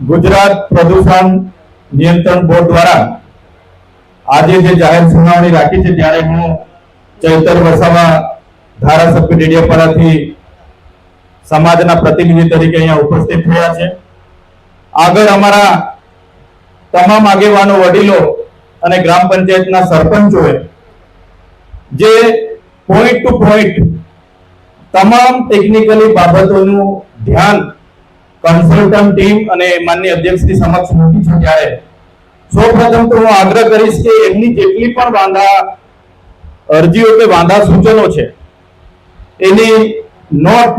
ગુજરાત પ્રદૂષણ નિયંત્રણ બોર્ડ દ્વારા આજે જે જાહેર સુનાવણી રાખી છે, ત્યારે હું ચૈતર વસાવા ધારાસભ્ય ડેડિયાપાડાથી સમાજના પ્રતિનિધિ તરીકે અહીંયા ઉપસ્થિત થયા છે. આગળ અમારા તમામ આગેવાનો, વડીલો અને ગ્રામ પંચાયતના સરપંચોએ જે પોઈન્ટ ટુ પોઈન્ટ તમામ ટેકનિકલી બાબતોનું ધ્યાન કન્સલ્ટન્ટ ટીમ અને માન્ય અધ્યક્ષની સમક્ષ મૂકી છે ત્યારે. સૌપ્રથમ તો હું આગ્રહ કરીશ કે એમની જેટલી પણ વાંધા, અરજીઓ કે વાંધા સૂચનો છે, એની નોટ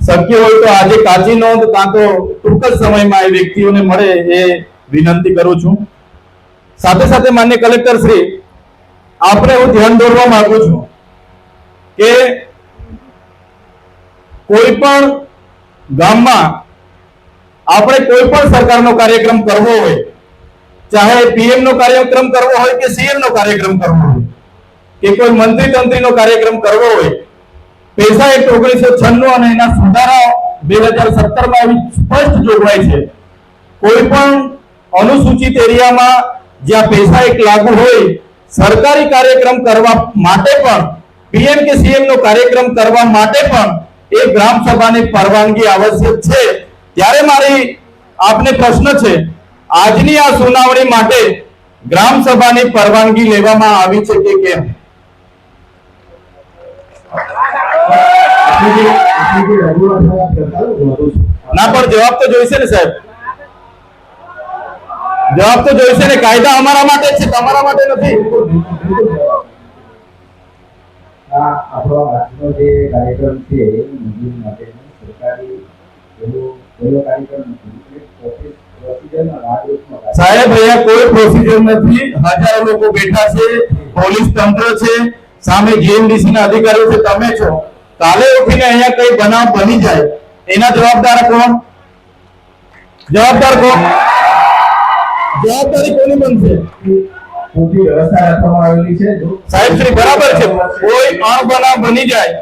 શક્ય હોય તો આજે કાચી નોંધ કાં તો ટૂંક જ સમયમાં એ વ્યક્તિઓને મળે એ વિનંતી કરું છું. સાથે સાથે માન્ય કલેક્ટર શ્રી, આપણે હું ધ્યાન દોરવા માંગુ છું કે કોઈ પણ ગામમાં આપણે કોઈ પણ સરકારનો કાર્યક્રમ કરવો હોય, ચાહે પીએમ નો કાર્યક્રમ કરવો હોય કે સીએમ નો કાર્યક્રમ કરવો હોય, કે કોઈ મંત્રી તંત્રીનો કાર્યક્રમ કરવો હોય, પૈસા એક્ટ ઓગણીસો છન્નું અને એના સુધારા બે હજાર સત્તરમાં એવી સ્પષ્ટ જોગવાઈ છે. કોઈ પણ અનુસૂચિત એરિયામાં જ્યાં પૈસા એક લાગુ હોય, સરકારી કાર્યક્રમ કરવા માટે પણ, પીએમ કે સીએમ નો કાર્યક્રમ કરવા માટે પણ એ ગ્રામ સભાની પરવાનગી આવશ્યક છે. ત્યારે મારી આપને પ્રશ્ન છે, આજની આ સુનાવણી માટે ગ્રામ સભાની પરવાનગી લેવામાં આવી છે કે કેમ. ના, પણ જવાબ તો જોઈશે ને સાહેબ. જવાબ તો જોઈશે ને. કાયદા અમારા માટે છે, તમારા માટે નથી. આ આપણો આજનો જે કાર્યક્રમ છે, એ મંજૂરી માટેનો સરકારી એવો પહેલો કાર્યક્રમ નથી સાહેબ, અહીંયા કોઈ પ્રોસિજર નથી. હજારો લોકો બેઠા છે, પોલીસ તંત્ર છે, સામે જીએમડીસી ના અધિકારીઓ છે, તમે છો. કાલે ઉઠીને અહીંયા કઈ બનાવ બની જાય, એના જવાબદાર કોણ? જવાબદાર કોણ? જવાબદારી કોની બનશે? પૂરતી વ્યવસ્થા રાખવામાં આવેલી છે. સાહેબ શ્રી બરાબર છે. કોઈ અણબનાવ બની જાય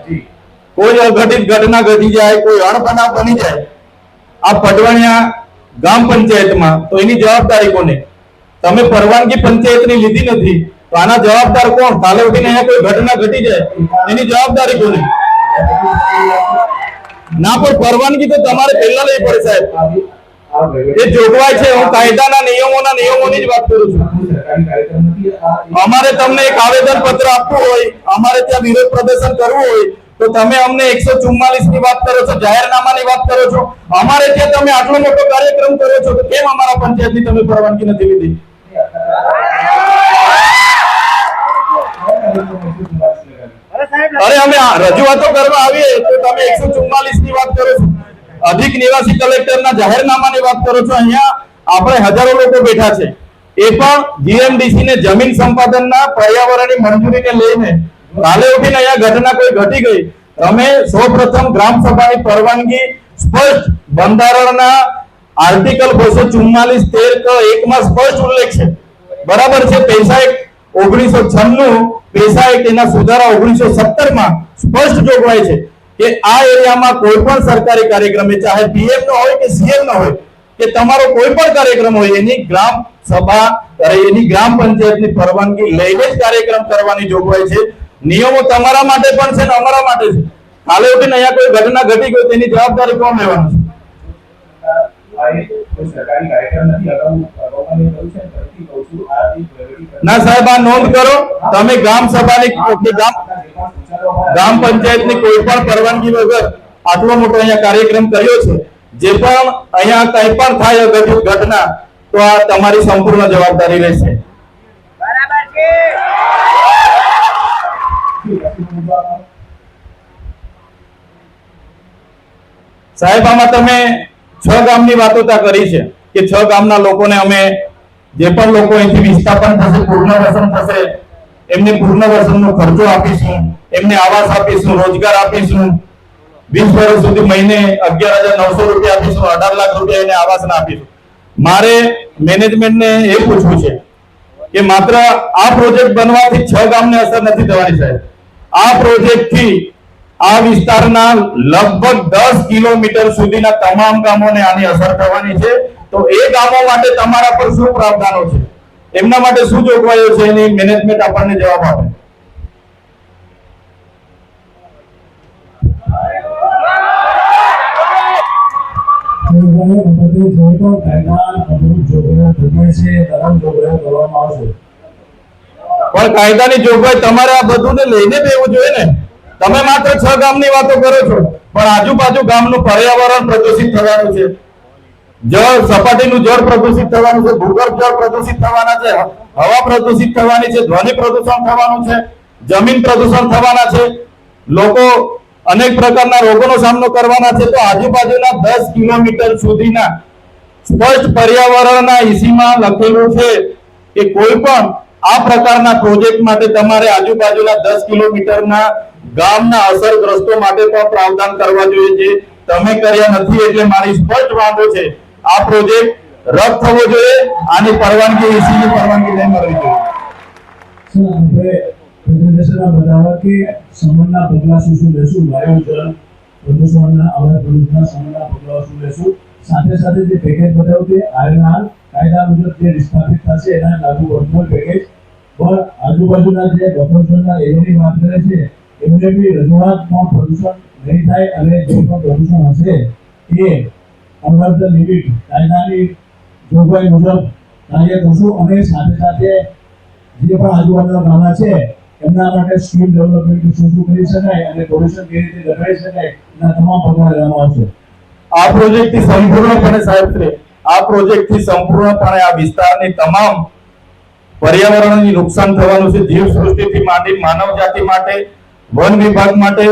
કોઈ અઘટિત ઘટના ઘટી જાય કોઈ અણબનાવ બની જાય આ પટવાણિયા ગામ પંચાયતમાં તો એની જવાબદારી કોને? તમે પરવાનગી પંચાયતની લીધી નથી તો આના જવાબદાર કોણ? કાલે ઉઠીને અહીંયા કોઈ ઘટના ઘટી જાય એની જવાબદારી કોને? ના પણ પરવાનગી તો તમારે પહેલા લેવી પડે સાહેબ. એ જોગવાઈ છે હું કાયદાના નિયમોના નિયમોની જ વાત કરું છું. અમારે તમને એક આવેદન પત્ર આપવું હોય અમારે ત્યાં વિરોધ પ્રદર્શન કરવું હોય તો તમે અમને એકસો ચુમ્માલીસની વાત કરો છો જાહેરનામાની વાત કરો છો. અમારે ત્યાં તમે આટલો મોટો કાર્યક્રમ કરો છો તો કેમ અમારા પંચાયતની તમે પરવાનગી નથી લીધી? અરે અમે રજૂઆતો કરવા આવીએ તો તમે એકસો ચુમ્માલીસની વાત કરો છો. અધિક નિવાસી કલેક્ટરના જાહેરનામાની વાત કરો છો અહીંયા, આપણે હજારો લોકો બેઠા છે. એ પણ જીએમડીસી ને જમીન સંપાદનના પર્યાવરણની મંજૂરીને લઈને. કાલે ઉઠીને અહીંયા ઘટના કોઈ ઘટી ગઈ. તમે સૌપ્રથમ ગ્રામ સભાની પરવાનગી સ્પષ્ટ બંધારણના આર્ટિકલ બસો ચુમ્માલીસ તેર ક એકમાં સ્પષ્ટ ઉલ્લેખ છે. બરાબર છે, પૈસા એક ઓગણીસો છન્નું, પૈસા એક એના સુધારા ઓગણીસો સત્તરમાં સ્પષ્ટ જોગવાઈ છે. કે આ એરિયામાં કોઈ પણ સરકારી કાર્યક્રમ ચાહે પીએમ નો હોય કે સીએમ નો હોય, કે તમારો કોઈ પણ કાર્યક્રમ હોય, એની ગ્રામ સભા એની ગ્રામ પંચાયતની પરવાનગી લઈને જ કાર્યક્રમ કરવાની જોગવાઈ છે. નિયમો તમારા માટે પણ છે ને અમારા માટે છે. કાલે ઉઠીને અહીંયા કોઈ ઘટના ઘટી ગઈ તેની જવાબદારી કોણ લેવાનું છે? ને સાહેબ, આ નોંધ કરો, તમે ગ્રામ સભાની ગામ ગ્રામ પંચાયતની કોઈ પણ પરવાનગી વગર આટલો મોટો અહીંયા કાર્યક્રમ કર્યો છે. જે પણ અહીંયા કંઈ પણ થાય અઘટિત ઘટના તો આ તમારી સંપૂર્ણ જવાબદારી રહેશે. બરાબર છે. સાહેબ આમાં તમે છ ગામની વાતો ત્યાં કરી છે કે છ ગામના લોકોને અમે જે પણ લોકો અહીંથી વિસ્થાપન થશે પૂર્ણવસન થશે એમને પૂર્ણવસનનો ખર્ચો આપીશું, એમને આવાસ આપીશું, રોજગાર આપીશું. વીસ વર્ષ સુધી મહિને અગિયાર હજાર નવસો રૂપિયા આપીશું, અઢાર લાખ રૂપિયા એને આવાસના આપીશું. મારે મેનેજમેન્ટને એ પૂછવું છે કે માત્ર આ પ્રોજેક્ટ બનવાથી છ ગામને અસર નથી થવાની સાહેબ. આ પ્રોજેક્ટથી આ વિસ્તારના લગભગ દસ કિલોમીટર સુધીના તમામ ગામોને આની અસર થવાની છે. તો એ ગામો માટે તમારા પર શું પ્રાવધાનો છે? એમના માટે શું જોગવાઈઓ છે એની મેનેજમેન્ટ આપણને જવાબ આપે? પણ કાયદાની જોગવાઈ તમારે આ બધું લઈને બેવું જોઈએ ને. તમે માત્ર છ ગામની વાતો કરો છો, પણ આજુબાજુ ગામનું પર્યાવરણ પ્રદૂષિત થવાનું છે. જળ સપાટીનું જળ પ્રદૂષિત થવાનું છે, ભૂગર્ભ જળ પ્રદૂષિત થવાના છે, હવા પ્રદૂષિત થવાની છે, ધ્વનિ પ્રદૂષણ થવાનું છે, જમીન પ્રદૂષણ થવાના છે. લોકો અનેક પ્રકારના રોગોનો સામનો કરવાના છે. તો આજુબાજુના દસ કિલોમીટર સુધીના સ્પષ્ટ પર્યાવરણના ઈસીમાં લખેલું છે કે કોઈ પણ આ પ્રકારના પ્રોજેક્ટ માટે તમારે આજુબાજુના દસ કિલોમીટરના ગામના અસરગ્રસ્તો માટે પણ પ્રાવધાન કરવા જોઈએ જે તમે કર્યા નથી, એટલે મારી સ્પષ્ટ માંગો છે. આ પ્રોજેક્ટ રદ થવો જોઈએ, આની પરવાનગી ઈસીની પરવાનગી લઈને મળવી જોઈએ. પ્રેઝન્ટેશનમાં કાયદા મુજબ જે વિસ્થાપિત થશે, એના લાગુ વર્તમાન પેકેજ પણ આજુબાજુના જે બફરઝોનના એરિયાની વાત કરે છે, એમને બી રજૂઆતમાં પ્રદૂષણ નહીં થાય અને જે પણ પ્રદૂષણ હશે, એ અંડર ધ લિમિટ કાયદાની જોગવાઈ મુજબ કાર્ય કરશું અને સાથે સાથે જે પણ આજુબાજુના ગામડા છે, એમના માટે સ્કીમ ડેવલપમેન્ટ શું શું કરી શકાય અને પોલ્યુશન કેવી રીતે ઘટાડી શકાય એના તમામ પગલાં લેવામાં આવશે. આ પ્રોજેક્ટથી સંપૂર્ણપણે સાહેબ આ પ્રોજેક્ટથી સંપૂર્ણપણે આ વિસ્તારની તમામ પર્યાવરણને નુકસાન થવાનું છે, જીવ સૃષ્ટિથી માંડી માનવ જાતિ માટે, વન વિભાગ માટે,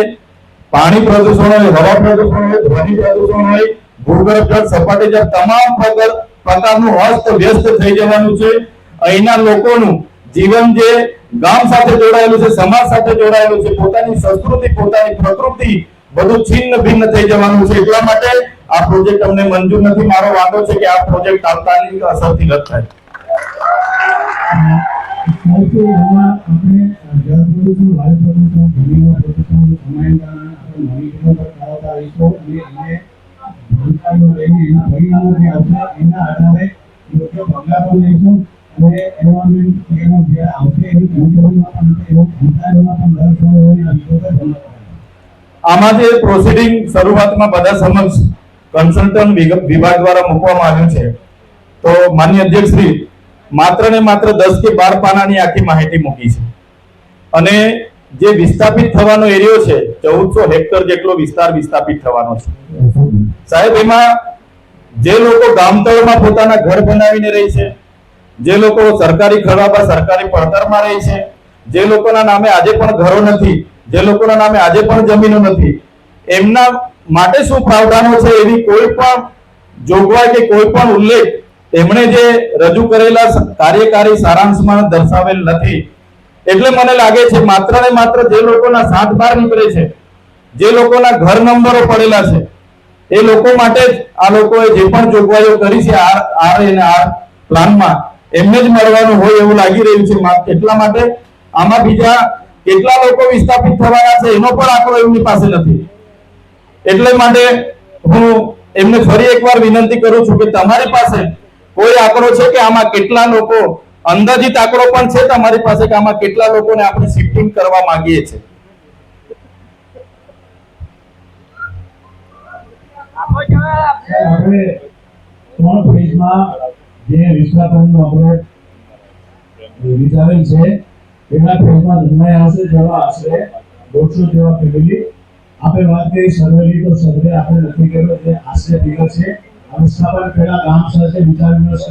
પાણી પ્રદૂષણ હોય, હવા પ્રદૂષણ હોય, ધ્વનિ પ્રદૂષણ હોય ભૂગર્ભ સપાટી જળ તમામ પ્રકાર- પ્રકારનું અસ્ત વ્યસ્ત થઈ જવાનું છે. અહીંના લોકોનું જીવન જે ગામ સાથે જોડાયેલું છે, સમાજ સાથે જોડાયેલું છે, પોતાની સંસ્કૃતિ, પોતાની પ્રકૃતિ બધું છિન્ન ભિન્ન થઈ જવાનું છે. એટલા માટે આ પ્રોજેક્ટ અમને મંજૂર નથી. મારો વાંધો છે કે આ પ્રોજેક્ટ તાત્કાલિક અસરથી રદ થાય. અને આમાં જે પ્રોસિડિંગ શરૂઆતમાં બધા સમક્ષ કન્સલ્ટન્ટ વિભાગ દ્વારા મૂકવામાં આવ્યું છે. તો માન્ય અધ્યક્ષ માત્ર ને માત્ર દસ કે બાર પાનાની આખી માહિતી મૂકી છે. અને જે વિસ્થાપિત થવાનો એરિયો છે, ચૌદસો હેક્ટર જેટલો વિસ્તાર વિસ્થાપિત થવાનો છે. સાહેબ, એમાં જે લોકો ગામતળમાં પોતાના ઘર બનાવીને રહે છે, જે લોકો સરકારી ખરાબા સરકારી પડતરમાં રહે છે, જે લોકોના નામે આજે પણ ઘરો નથી, જે લોકોના નામે આજે પણ જમીનો નથી, એમના માટે શું પ્રાવધાનો છે એવી કોઈ પણ જોગવાઈ કે કોઈ પણ ઉલ્લેખ એમણે જે રજૂ કરેલા કાર્યકારી સારાંશમાં દર્શાવેલ નથી. એટલે મને લાગે છે માત્ર ને માત્ર જે લોકોના સાત બાર નીકળે છે, જે લોકોના ઘર નંબરો પડેલા છે, એ લોકો માટે જ આ લોકોએ જે પણ જોગવાઈઓ કરી છે આર આર અને આર પ્લાનમાં, એમને જ મળવાનું હોય એવું લાગી રહ્યું છે એટલા માટે આમાં બીજા કેટલા લોકો વિસ્થાપિત થવાના છે એનો પણ આંકડો એમની પાસે નથી. એટલે માટે હું એમને ફરી એકવાર વિનંતી કરું છું કે તમારી પાસે કોઈ આંકડો છે કે આમાં કેટલા લોકો અંદાજિત આંકડો પણ છે તમારી પાસે કે આમાં કેટલા લોકોને આપણે શિફ્ટિંગ કરવા માંગીએ છીએ. આપણે નિર્ણય આવશે જેવા આશરે જેવા ફેમિલી. આપણે વાત કરી સર્વેની તો સર્વે આપણે નથી કર્યો જે આશરે ફિગર છે. અને વિસ્થાપન પહેલા સાથે વિચાર વિમર્શ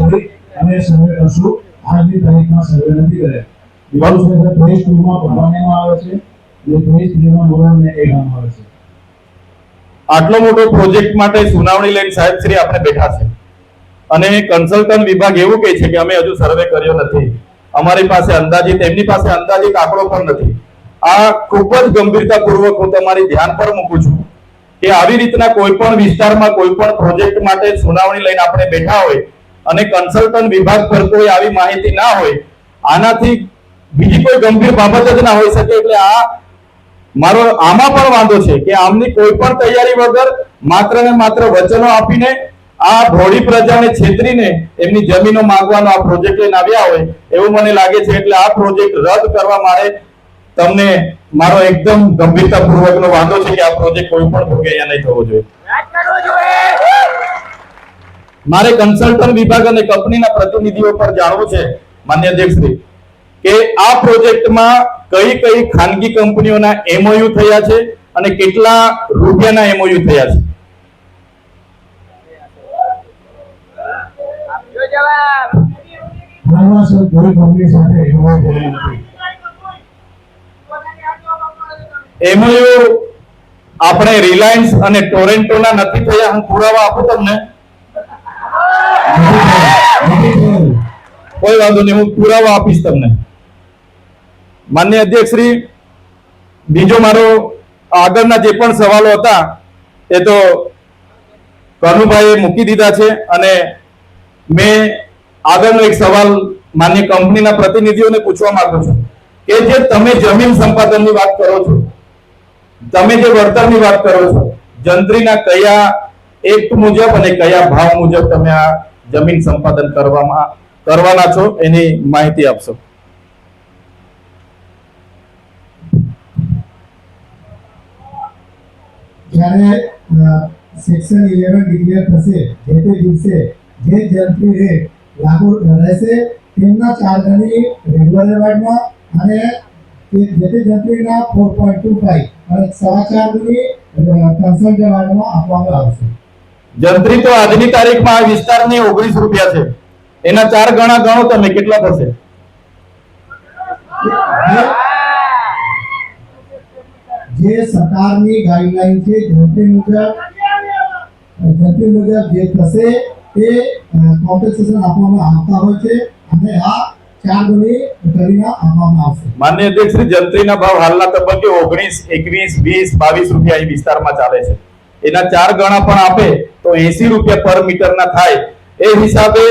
અને સર્વે કરશું, આજની તારીખમાં સર્વે નથી કરે બીજું કે ફેઝ ટુમાં ભરવામાં આવે છે જે ફેઝ થ્રીમાં મોરને એ ગામ આવે છે. આટલો મોટો પ્રોજેક્ટ માટે સુનાવણી લઈને સાહેબ શ્રી આપણે બેઠા છે. અને કન્સલ્ટન્ટ વિભાગ એવું કહે છે કે અમે હજુ સર્વે કર્યો નથી. અમારી પાસે અંદાજિત એમની પાસે અંદાજિત આંકડો પણ નથી. આ ખૂબ જ ગંભીરતાપૂર્વક હું તમારી ધ્યાન પર મૂકું છું કે આવી રીતના કોઈ પણ વિસ્તારમાં કોઈ પણ પ્રોજેક્ટ માટે સુનાવણી લઈને આપણે બેઠા હોય અને કન્સલ્ટન્ટ વિભાગ પર કોઈ આવી માહિતી ના હોય, આનાથી બીજી કોઈ ગંભીર બાબત જ ના હોઈ શકે એટલે આ મારો, આમાં પણ વાંધો છે કે આમની કોઈ પણ તૈયારી વગર માત્ર ને માત્ર વચનો આપીને આ ભોળી પ્રજાને છેતરીને એમની જમીનો માંગવાનો આ પ્રોજેક્ટ લઈને આવ્યા હોય, એવું મને લાગે છે એટલે આ પ્રોજેક્ટ રદ કરવા મારે તમને મારો એકદમ ગંભીરતાપૂર્વકનો વાંધો છે કે આ પ્રોજેક્ટ કોઈ પણ ભોગે અહીંયા નહીં થવો જોઈએ. મારે કન્સલ્ટન્ટ વિભાગ અને કંપનીના પ્રતિનિધિઓ પર જાણવું છે માન્ય અધ્યક્ષશ્રી કે આ પ્રોજેક્ટમાં કઈ કઈ ખાનગી કંપનીઓના એમઓયુ થયા છે અને કેટલા રૂપિયાના એમઓયુ થયા છે? એમઓયુ આપણે રિલાયન્સ અને ટોરેન્ટોના નથી થયા. હું પુરાવા આપું તમને. કોઈ વાંધો નહીં, હું પુરાવા આપીશ તમને. માન્ય અધ્યક્ષ શ્રી, બીજો મારો આગળના જે પણ સવાલો હતા, એ તો કનુભાઈએ મૂકી દીધા છે અને મેં આગળનો એક સવાલ માન્ય કંપનીના પ્રતિનિધિઓને પૂછવા માંગુ છું કે જે તમે જમીન સંપાદનની વાત કરો છો, તમે જે વળતરની વાત કરો છો, જંત્રીના કયા એક્ટ મુજબ અને કયા ભાવ મુજબ તમે આ જમીન સંપાદન કરવામાં કરવાના છો, એની માહિતી આપશો. જ્યારે સેક્શન ઇલેવન ડિક્લેર થશે, જે તે દિવસે જે જંત્રી રેટ લાગુ રહેશે, તેમના ચાર્જની રેગ્યુલર એવાર્ડમાં અને જે તે જંત્રીના ફોર પોઈન્ટ ટુ ફાઈવ અને સવા ચાર ગણી કન્સલ્ટ એવાર્ડમાં આપવામાં આવશે. જંત્રી તો આજની તારીખમાં આ વિસ્તારની ઓગણીસ રૂપિયા છે. એના ચાર ગણા ગણો તમે કેટલા થશે? જે સરકારની ગાઈડલાઈન છે જંત્રી મુજબ જંત્રી મુજબ જે થશે તે કોમ્પન્સેશન આપવામાં આવતા હોય છે અને આ ચાર આપવામાં આવશે. માન્ય અધ્યક્ષ શ્રી જંત્રીના ભાવ હાલના તબક્કે ઓગણીસ એકવીસ વીસ બાવીસ રૂપિયા એ વિસ્તારમાં ચાલે છે. એના ચાર ગણા પણ આપે તો એસી રૂપિયા પર મીટરના થાય. એ હિસાબે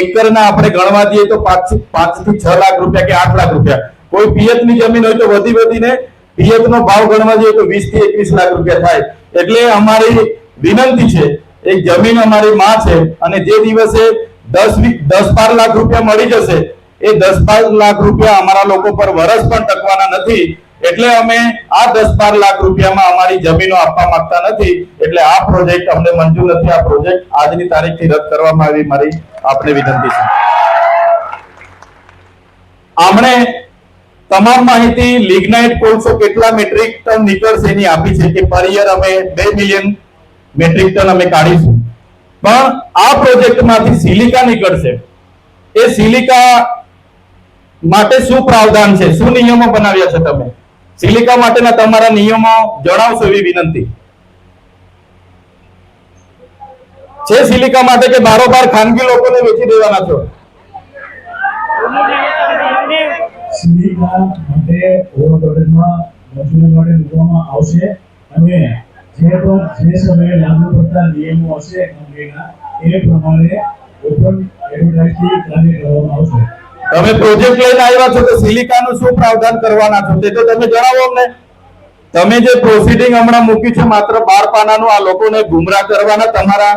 એકરના આપણે ગણવા દઈએ તો પાંચ પાંચથી છ લાખ રૂપિયા કે આઠ લાખ રૂપિયા. કોઈ પિયતની જમીન હોય તો વધી વધીને પિયત નો ભાવ ગણવા જઈએ તો વીસથી એકવીસ લાખ રૂપિયા થાય. એટલે અમારી વિનંતી છે, એક જમીન અમારી માં છે અને જે દિવસે દસ દસ બાર લાખ રૂપિયા મળી જશે, એ દસ બાર લાખ રૂપિયા અમારા લોકો પર વરસ પણ ટકવાના નથી. એટલે અમે આ દસ બાર લાખ રૂપિયામાં અમારી જમીનો આપવા માંગતા નથી. એટલે આ પ્રોજેક્ટ અમને મંજૂર નથી. આ પ્રોજેક્ટ આજની તારીખથી રદ કરવામાં આવી. મારી આપને વિનંતી છે. આમણે તમામ માહિતી લિગ્નાઇટ કોલસો કેટલા મેટ્રિક ટન નીકળશે એની આપી છે કે પર યર અમે બે મિલિયન મેટ્રિક ટન અમે કાઢીશું. પણ આ પ્રોજેક્ટમાંથી સિલિકા નીકળશે. એ સિલિકા માટે શું પ્રાવધાન છે? શું નિયમો બનાવ્યા છે તમે? સિલિકા માટેના તમારા નિયમો જણાવશો એવી વિનંતી. છે સિલિકા માટે કે બારોબાર ખાનગી લોકોને વેચી દેવાના છો? આવશે અને જે પણ જે સમયે લાગુ પડતા નિયમો હશે એ પ્રમાણે ઓપન એડવર્ટાઇઝથી કાર્ય કરવામાં આવશે. તમે પ્રોજેક્ટ લઈને આવ્યા છો તો સિલિકાનું શું પ્રાવધાન કરવાના છો તે તો તમે જણાવો અમને. તમે જે પ્રોસિડિંગ હમણાં મૂકી છે માત્ર બાર પાનાનું આ લોકોને ગુમરાહ કરવાના તમારા.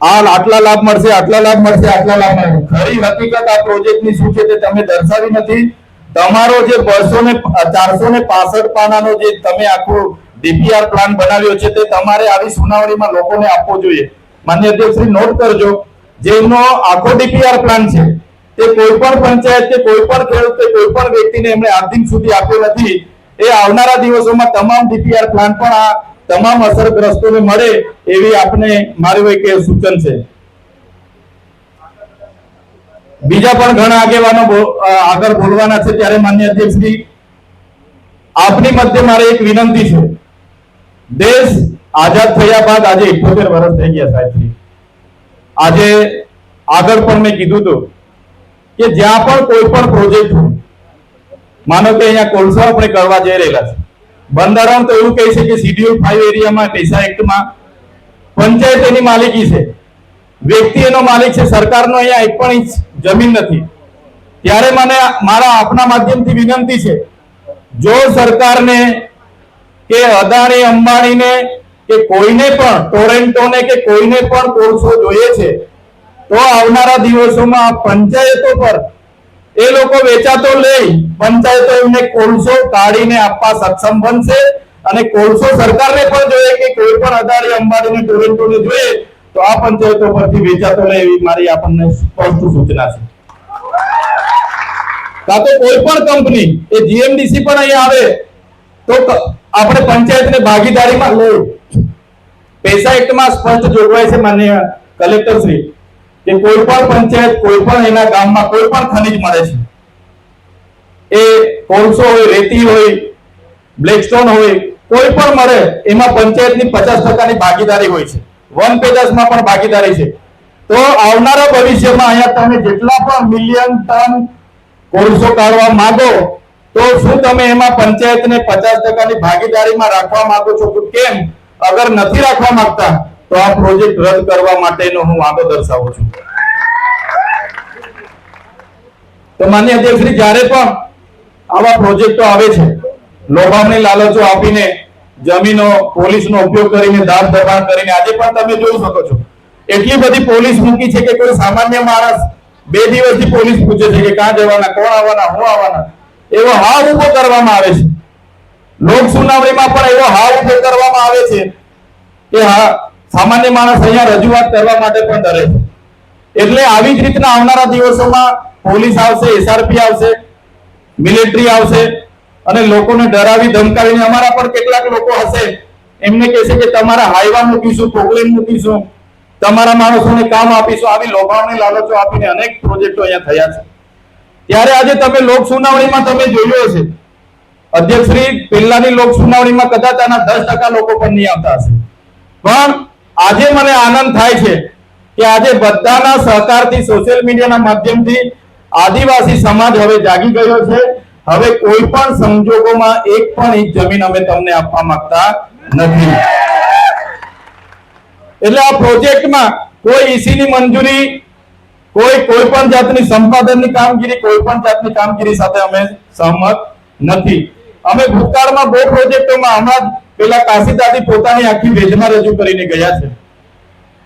આ આટલા લાભ મળશે, આટલા લાભ મળશે, આટલા લાભ મળશે. ખરી હકીકત આ પ્રોજેક્ટની શું છે તે તમે દર્શાવી નથી. તમારો જે બસો ને ચારસો ને પાસઠ પાનાનો જે તમે આખો ડીપીઆર પ્લાન બનાવ્યો છે તે તમારે આવી સુનાવણીમાં લોકોને આપવો જોઈએ. માન્ય અધ્યક્ષશ્રી, નોટ કરજો. જેનો આખો ડીપીઆર પ્લાન છે તે કોઈ પણ પંચાયત કે કોઈ પણ ખેડૂત કે કોઈ પણ વ્યક્તિને એમણે આજ દિન સુધી આપ્યો નથી. એ આવનારા દિવસોમાં તમામ ડીપીઆર પ્લાન પણ આ તમામ અસરગ્રસ્તોને મળે એવી આપને મારું એક સૂચન છે. બીજા પણ ઘણા આગેવાનો આગળ બોલવાના છે ત્યારે માન્ય અધ્યક્ષશ્રી આપની મધ્ય મારે એક વિનંતી છે. દેશ આઝાદ થયા બાદ આજે 78 વર્ષ થઈ ગયા સાહેબશ્રી આજે આગળ પણ મેં કીધું હતું કે જ્યાં પણ કોઈ પણ પ્રોજેક્ટ માનો કે અહીંયા કોલસો આપણે કરવા જઈ રહેલા છે. બંધારણ તો એવું કહે છે કે શિડ્યુલ ફાઈવ એરિયામાં પૈસા એક્ટમાં પંચાયત એની માલિકી છે. વ્યક્તિ એનો માલિક છે. સરકારનો અહીંયા એક પણ ઇંચ જમીન નથી. ત્યારે મને મારા આપના માધ્યમથી વિનંતી છે, જો સરકારને કે અદાણી, અંબાણીને કે કોઈને પણ, ટોરેન્ટોને કે કોઈને પણ કોલસો જોઈએ છે તો આવનારા દિવસોમાં પંચાયતો પર એ લોકો વેચાતો લઈ પંચાયતો એમને કોલસો કાઢીને આપવા સક્ષમ બનશે અને કોલસો સરકારને પણ જોઈએ કે કોઈ પણ અદાણી, અંબાણીને, ટોરેન્ટોને જોઈએ તો આ પંચાયતો પરથી વેચાતો લે એવી મારી આપણને સ્પષ્ટ સૂચના છે. કાં તો કોઈ પણ કંપની, એ જીએમડીસી પણ અહીંયા આવે તો આપણે પંચાયતને ભાગીદારીમાં લઈ. પૈસા એક્ટમાં સ્પષ્ટ જોગવાઈ છે માન્ય કલેક્ટર શ્રી કે કોઈ પણ પંચાયત, કોઈ પણ એના ગામમાં કોઈ પણ ખનિજ મળે છે. એ કોલસો હોય, રેતી હોય, બ્લેકસ્ટોન હોય, કોઈ પણ મળે, એમાં પંચાયતની પચાસ ટકાની ભાગીદારી હોય છે. વન પેદાશમાં પણ ભાગીદારી છે. તો આવનારા ભવિષ્યમાં અહીંયા તમે જેટલા પણ મિલિયન ટન કોલસો કાઢવા માંગો, તો શું તમે એમાં પંચાયતને પચાસ ટકાની ભાગીદારીમાં રાખવા માંગો છો? કેમ? અગર નથી રાખવા માંગતા તો આ પ્રોજેક્ટ રદ કરવા માટેનો હું વાંધો દર્શાવું છું. તો માન્ય અધ્યક્ષશ્રી, જ્યારે પણ આવા પ્રોજેક્ટો આવે છે લોભામણી લાલચો આપીને જમીનો, પોલીસનો ઉપયોગ કરીને દાર દબાણ કરીને આજે પણ તમે જોઈ શકો છો. એટલી બધી પોલીસ મૂકી છે કે કોઈ સામાન્ય માણસ બે દિવસથી પોલીસ પૂછે છે કે ક્યાં જવાના, કોણ આવવાના, હું આવવાના? એવો હાવ ઊભો કરવામાં આવે છે. લોક સુનાવણીમાં પણ એવો હાવ ઊભો કરવામાં આવે છે કે હા સામાન્ય માણસ અહીંયા રજૂઆત કરવા માટે પણ ડરે છે. એટલે આવી જ રીતના આવનારા દિવસોમાં પોલીસ આવશે એસઆરપી આવશે મિલિટરી આવશે અને લોકોને ડરાવી ધમકાવીને અમારા પણ કેટલાક લોકો હશે. એમને કહેશે કે તમારા હાઈવા મૂકીશું પોગલેન મૂકીશું, તમારા માણસોને કામ આપીશું, આવી લોભાવણી લાલચો આપીને અનેક પ્રોજેક્ટો અહીંયા થયા છે. ત્યારે આજે તમે લોક સુનાવણીમાં તમે જોયું હશે. અધ્યક્ષશ્રી પહેલાની લોક સુનાવણીમાં કદાચ આના દસ ટકા લોકો પણ નહીં આવતા હશે. પણ આજે મને આનંદ થાય છે કે આજે બધાના સહકારથી સોશિયલ મીડિયાના માધ્યમથી આદિવાસી સમાજ હવે જાગી ગયો છે. હવે કોઈ પણ સંજોગોમાં એક પણ ઇંચ જમીન અમે તમને આપવા માંગતા નથી. એટલે આ પ્રોજેક્ટમાં કોઈ ઈસીની મંજૂરી, કોઈ કોઈ પણ જાતની સંપાદનની કામગીરી, કોઈ પણ જાતની કામગીરી સાથે અમે સહમત નથી. અમે ભૂતકાળમાં બહુ પ્રોજેક્ટોમાં હમણાં પેલા કાશીદાદી પોતાની આખી વેદના રજૂ કરીને ગયા છે.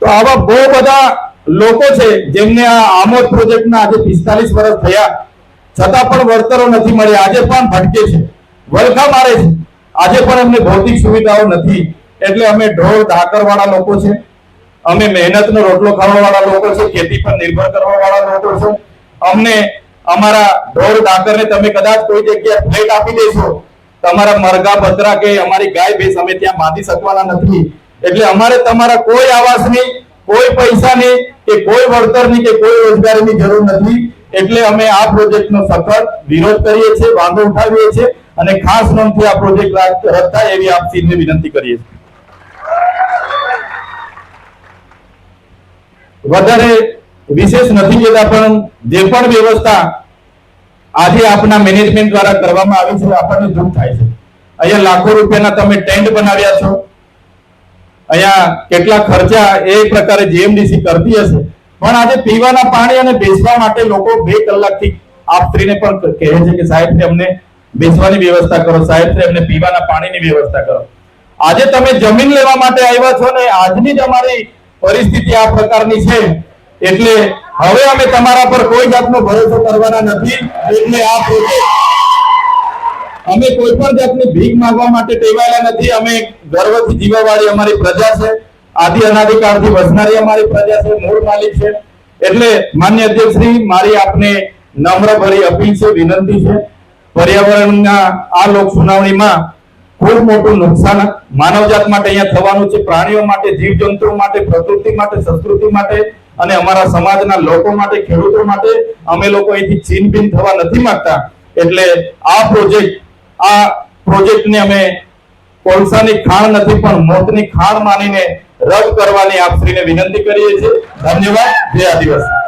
તો આવા બહુ બધા લોકો છે જેમને આ આમોદ પ્રોજેક્ટના આજે પિસ્તાલીસ વર્ષ થયા. છતાં પણ વળતરો નથી મળ્યા. આજે પણ ભટકે છે. વલખા મારે છે. આજે પણ એમને ભૌતિક સુવિધાઓ નથી. એટલે અમે ઢોર ધાકર વાળા લોકો છે. અમે મહેનતનો રોટલો ખાવા વાળા લોકો છે. ખેતી પર નિર્ભર કરવા વાળા લોકો છે. અમને અમારા ઢોર ડાકરને તમે કદાચ કોઈ જગ્યાએ ફ્લેટ આપી દેશો. તમારા મરઘા બતરા કે અમારી ગાય ભેંસ અમે ત્યાં બાંધી શકવાના નથી. એટલે અમારે તમારા કોઈ આવાસની, કોઈ પૈસાની કે કોઈ વળતરની કે કોઈ રોજગારીની જરૂર નથી. એટલે અમે આ પ્રોજેક્ટનો સખત વિરોધ કરીએ છીએ, વાંધો ઉઠાવીએ છીએ અને ખાસ નોંધથી આ પ્રોજેક્ટ રદ થાય એવી આપ શ્રીને વિનંતી કરીએ છીએ. વધારે વિશેષ નથી કહેતા, પણ જે પણ વ્યવસ્થા આજે આપના મેનેજમેન્ટ દ્વારા કરવામાં આવી છે, આપણને દુઃખ થાય છે. અહીંયા લાખો રૂપિયાના તમે ટેન્ટ બનાવ્યા છો. અહીંયા કેટલા ખર્ચા એ પ્રકારે જીએમડીસી કરતી હશે. પણ આજે પીવાના પાણી અને બેસવા માટે લોકો બે કલાકથી આપ સ્ત્રીને પણ કહે છે કે સાહેબ અમને બેસવાની વ્યવસ્થા કરો, સાહેબ અમને પીવાના પાણીની વ્યવસ્થા કરો. આજે તમે જમીન લેવા માટે આવ્યા છો ને આજની જ અમારી પરિસ્થિતિ આ પ્રકારની છે. એટલે હવે અમે તમારા પર કોઈ જાતનો ભરોસો કરવાના નથી. એટલે આ અમે કોઈ પણ જાતની ભીખ માંગવા માટે ટેવાયેલા નથી. અમે ગર્વથી જીવાવાળી અમારી પ્રજા છે. આદિ અનાધિકાળથી વસનારી અમારી પ્રજા છે. મૂળ માલિક છે. એટલે માન્ય અધ્યક્ષશ્રી મારી આપને નમ્ર ભરી અપીલ છે, વિનંતી છે. પર્યાવરણના આ લોક સુનાવણીમાં ખૂબ મોટું નુકસાન માનવજાત માટે અહીંયા થવાનું છે. પ્રાણીઓ માટે, જીવજંતુઓ માટે, પ્રકૃતિ માટે, સંસ્કૃતિ માટે અને અમારા સમાજના લોકો માટે, ખેડૂતો માટે અમે લોકો અહીંથી છીનભીન થવા નથી માંગતા. એટલે આ પ્રોજેક્ટ આ પ્રોજેક્ટને અમે કોલસાની ખાણ નથી, પણ મોતની ખાણ માનીને રદ કરવાની આપશ્રીને વિનંતી કરીએ છીએ. ધન્યવાદ. જય આદિવાસી.